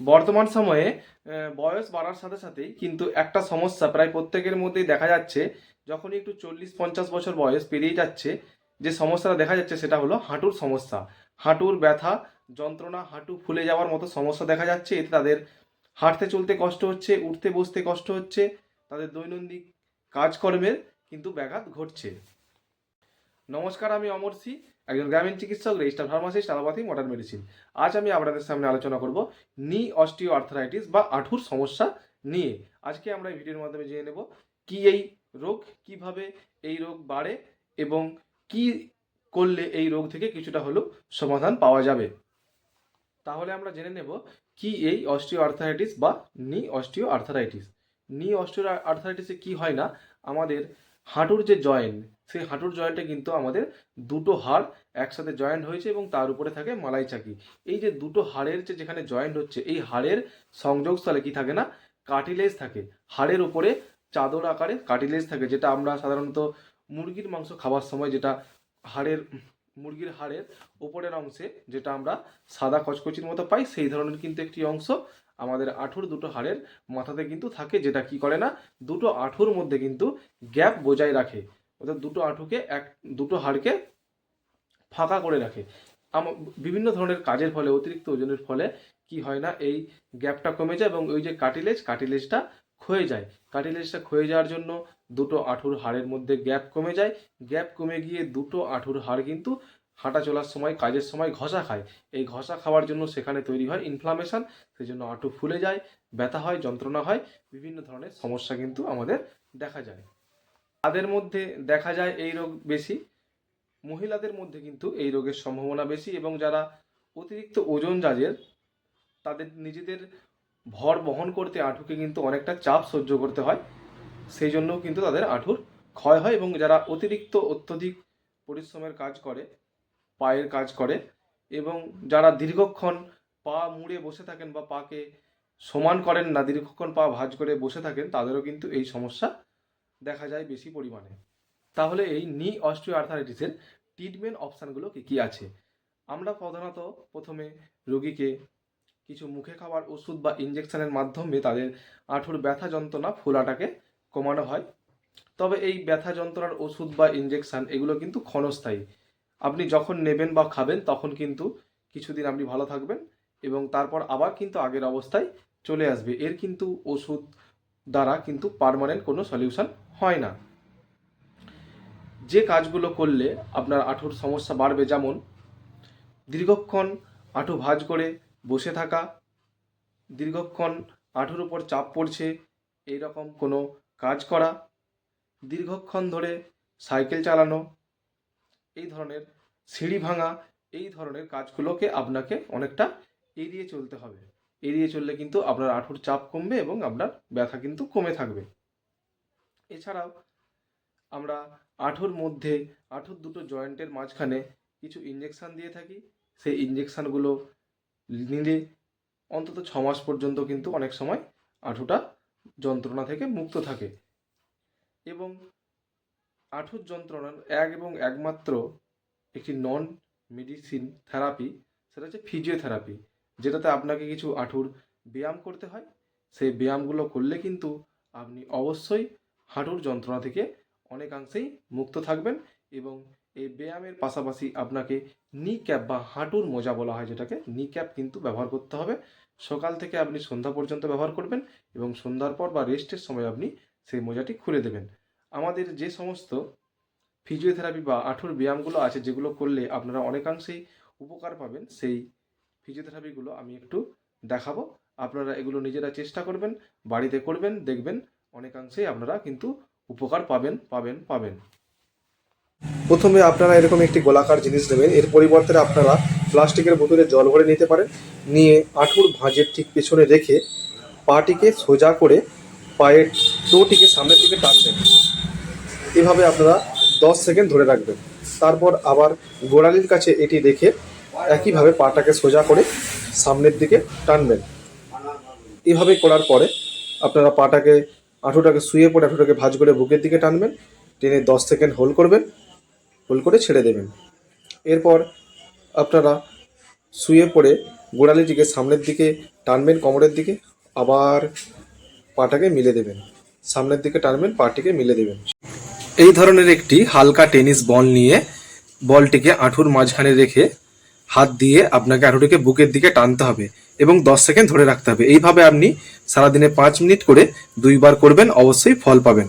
বর্তমান সময়ে বয়স বাড়ার সাথে সাথেই কিন্তু একটা সমস্যা প্রায় প্রত্যেকের মধ্যেই দেখা যাচ্ছে, যখনই একটু চল্লিশ পঞ্চাশ বছর বয়স পেরিয়ে যাচ্ছে, যে সমস্যাটা দেখা যাচ্ছে সেটা হলো হাঁটুর সমস্যা। হাঁটুর ব্যথা, যন্ত্রণা, হাঁটু ফুলে যাওয়ার মতো সমস্যা দেখা যাচ্ছে, এতে তাদের হাঁটতে চলতে কষ্ট হচ্ছে, উঠতে বসতে কষ্ট হচ্ছে, তাদের দৈনন্দিন কাজকর্মের কিন্তু ব্যাঘাত ঘটছে। নমস্কার, আমি অমর সি, একজন গ্রামীণ চিকিৎসক, register pharmacist, allopathy modern medicine আজ আমি আপনাদের সামনে আলোচনা করব নি অস্টিও আর্থারাইটিস বা আঁঠুর সমস্যা নিয়ে। আজকে আমরা এই ভিডিওর মাধ্যমে জেনে নেব কি এই রোগ, কীভাবে এই রোগ বাড়ে এবং কি করলে এই রোগ থেকে কিছুটা হলেও সমাধান পাওয়া যাবে। তাহলে আমরা জেনে নেব কি এই অস্টিও আর্থারাইটিস বা নি অস্টিও আর্থারাইটিস নি অস্টিও আর্থারাইটিসে কি হয় না? আমাদের হাঁটুর যে জয়েন্ট, সেই হাঁটুর জয়েন্টে কিন্তু আমাদের দুটো হাড় একসাথে জয়েন্ট হয়েছে এবং তার উপরে থাকে মালাই চাকি। এই যে দুটো হাড়ের যে যেখানে জয়েন্ট হচ্ছে, এই হাড়ের সংযোগস্থলে কি থাকে না? কার্টিলেজ থাকে। হাড়ের উপরে চাদর আকারে কার্টিলেজ থাকে, যেটা আমরা সাধারণত মুরগির মাংস খাওয়ার সময় যেটা হাড়ের, মুরগির হাড়ের উপরের অংশে যেটা আমরা সাদা কচকচির মতো পাই, সেই ধরনের কিন্তু একটি অংশ আমাদের আঁঠুর দুটো হাড়ের মাথাতে কিন্তু থাকে, যেটা কি করে না? দুটো আঁঠুর মধ্যে কিন্তু গ্যাপ বজায় রাখে। অর্থাৎ দুটো আঁঠুকে এক, দুটো হাড়কে ফাঁকা করে রাখে। বিভিন্ন ধরনের কাজের ফলে, অতিরিক্ত ওজনের ফলে কি হয় না, এই গ্যাপটা কমে যায় এবং ওই যে কাটিলেজ কাটিলেজটা ক্ষয়ে যায়। কাটিলেজটা ক্ষয়ে যাওয়ার জন্য দুটো আঁঠুর হাড়ের মধ্যে গ্যাপ কমে যায়। গ্যাপ কমে গিয়ে দুটো আঁঠুর হাড় কিন্তু হাঁটা চলার সময়, কাজের সময় ঘষা খায়। এই ঘষা খাওয়ার জন্য সেখানে তৈরি হয় ইনফ্লামেশন সেই জন্য আঁটু ফুলে যায়, ব্যথা হয়, যন্ত্রণা হয়, বিভিন্ন ধরনের সমস্যা কিন্তু আমাদের দেখা যায়। তাদের মধ্যে দেখা যায় এই রোগ বেশি। মহিলাদের মধ্যে কিন্তু এই রোগের সম্ভাবনা বেশি এবং যারা অতিরিক্ত ওজন যাদের তাদের নিজেদের ভর বহন করতে আঁঠুকে কিন্তু অনেকটা চাপ সহ্য করতে হয়। সেই জন্যও কিন্তু তাদের আঁঠুর ক্ষয় হয় এবং যারা অতিরিক্ত অত্যধিক পরিশ্রমের কাজ করে, পায়ের কাজ করে এবং যারা দীর্ঘক্ষণ পা মুড়ে বসে থাকেন বা পাকে সমান করেন না, দীর্ঘক্ষণ পা ভাঁজ করে বসে থাকেন, তাদেরও কিন্তু এই সমস্যা দেখা যায় বেশি পরিমাণে। তাহলে এই নি অস্টিও আর্থারাইটিসের ট্রিটমেন্ট অপশানগুলো কী কী আছে? আমরা প্রধানত প্রথমে রোগীকে কিছু মুখে খাওয়ার ওষুধ বা ইঞ্জেকশনের মাধ্যমে তাদের আঁঠুর ব্যথা যন্ত্রণা ফোলাটাকে কমানো হয়। তবে এই ব্যথা যন্ত্রণার ওষুধ বা ইঞ্জেকশন এগুলো কিন্তু ক্ষণস্থায়ী। আপনি যখন নেবেন বা খাবেন তখন কিন্তু কিছুদিন আপনি ভালো থাকবেন এবং তারপর আবার কিন্তু আগের অবস্থায় চলে আসবে। এর কিন্তু ওষুধ দ্বারা কিন্তু পার্মানেন্ট কোনো সলিউশন হয় না। যে কাজগুলো করলে আপনার আঁঠুর সমস্যা বাড়বে যেমন দীর্ঘক্ষণ আঁঠু ভাঁজ করে বসে থাকা, দীর্ঘক্ষণ আঁঠুর উপর চাপ পড়ছে এই রকম কোনো কাজ করা, দীর্ঘক্ষণ ধরে সাইকেল চালানো, এই ধরনের সিঁড়ি ভাঙা, এই ধরনের কাজগুলোকে আপনাকে অনেকটা এড়িয়ে চলতে হবে। এড়িয়ে চললে কিন্তু আপনার আঁঠুর চাপ কমবে এবং আপনার ব্যথা কিন্তু কমে থাকবে। এছাড়াও আমরা আঁঠুর মধ্যে, আঁঠুর দুটো জয়েন্টের মাঝখানে কিছু ইঞ্জেকশন দিয়ে থাকি। সেই ইঞ্জেকশনগুলো নিলে অন্তত ছ মাস পর্যন্ত কিন্তু অনেক সময় আঁঠুটা যন্ত্রণা থেকে মুক্ত থাকে। এবং আঁঠুর যন্ত্রণার এক এবং একমাত্র একটি নন মেডিসিন থেরাপি সেটা হচ্ছে ফিজিওথেরাপি যেটাতে আপনাকে কিছু আঁঠুর ব্যায়াম করতে হয়। সেই ব্যায়ামগুলো করলে কিন্তু আপনি অবশ্যই হাঁটুর যন্ত্রণা থেকে অনেকাংশেই মুক্ত থাকবেন এবং এই ব্যায়ামের পাশাপাশি আপনাকে নি ক্যাপ বা হাঁটুর মোজা বলা হয় যেটাকে নি ক্যাপ কিন্তু ব্যবহার করতে হবে। সকাল থেকে আপনি সন্ধ্যা পর্যন্ত ব্যবহার করবেন এবং সন্ধ্যার পর বা রেস্টের সময় আপনি সেই মোজাটি খুলে দেবেন। আমাদের যে সমস্ত ফিজিওথেরাপি বা আঁঠুর ব্যায়ামগুলো আছে যেগুলো করলে আপনারা অনেকাংশেই উপকার পাবেন, সেই ফিজিওথেরাপিগুলো আমি একটু দেখাবো। আপনারা এগুলো নিজেরা চেষ্টা করবেন, বাড়িতে করবেন, দেখবেন, অনেকাংশেই আপনারা কিন্তু উপকার পাবেন পাবেন পাবেন। প্রথমে আপনারা এরকম একটি গোলাকার জিনিস নেবেন। এর পরিবর্তে আপনারা প্লাস্টিকের বোতলে জল ভরে নিতে পারেন। নিয়ে আঁঠুর ভাঁজের ঠিক পেছনে রেখে পাটিকে সোজা করে পায়ের টোটিকে সামনের দিকে টানবেন এভাবে আপনারা দশ সেকেন্ড ধরে রাখবেন। তারপর আবার গোড়ালির কাছে এটি রেখে একইভাবে পাটাকে সোজা করে সামনের দিকে টানবেন। এভাবে করার পরে আপনারা পাটাকে, আঁঠুটাকে শুয়ে পড়ে আঁঠুটাকে ভাঁজ করে বুকের দিকে টানবেন। টেনে দশ সেকেন্ড হোল্ড করবেন। হোল্ড করে ছেড়ে দেবেন। এরপর আপনারা শুয়ে পড়ে গোড়ালিটিকে সামনের দিকে টানবেন, কোমরের দিকে, আবার পাটাকে মিলে দেবেন। সামনের দিকে টানবেন, পাটিকে মিলে দেবেন। এই ধরনের একটি হালকা টেনিস বল নিয়ে বলটিকে আঁঠুর মাঝখানে রেখে হাত দিয়ে আপনাকে আঁঠুটিকে বুকের দিকে টানতে হবে এবং দশ সেকেন্ড ধরে রাখতে হবে। এইভাবে আপনি সারাদিনে পাঁচ মিনিট করে দুইবার করবেন, অবশ্যই ফল পাবেন।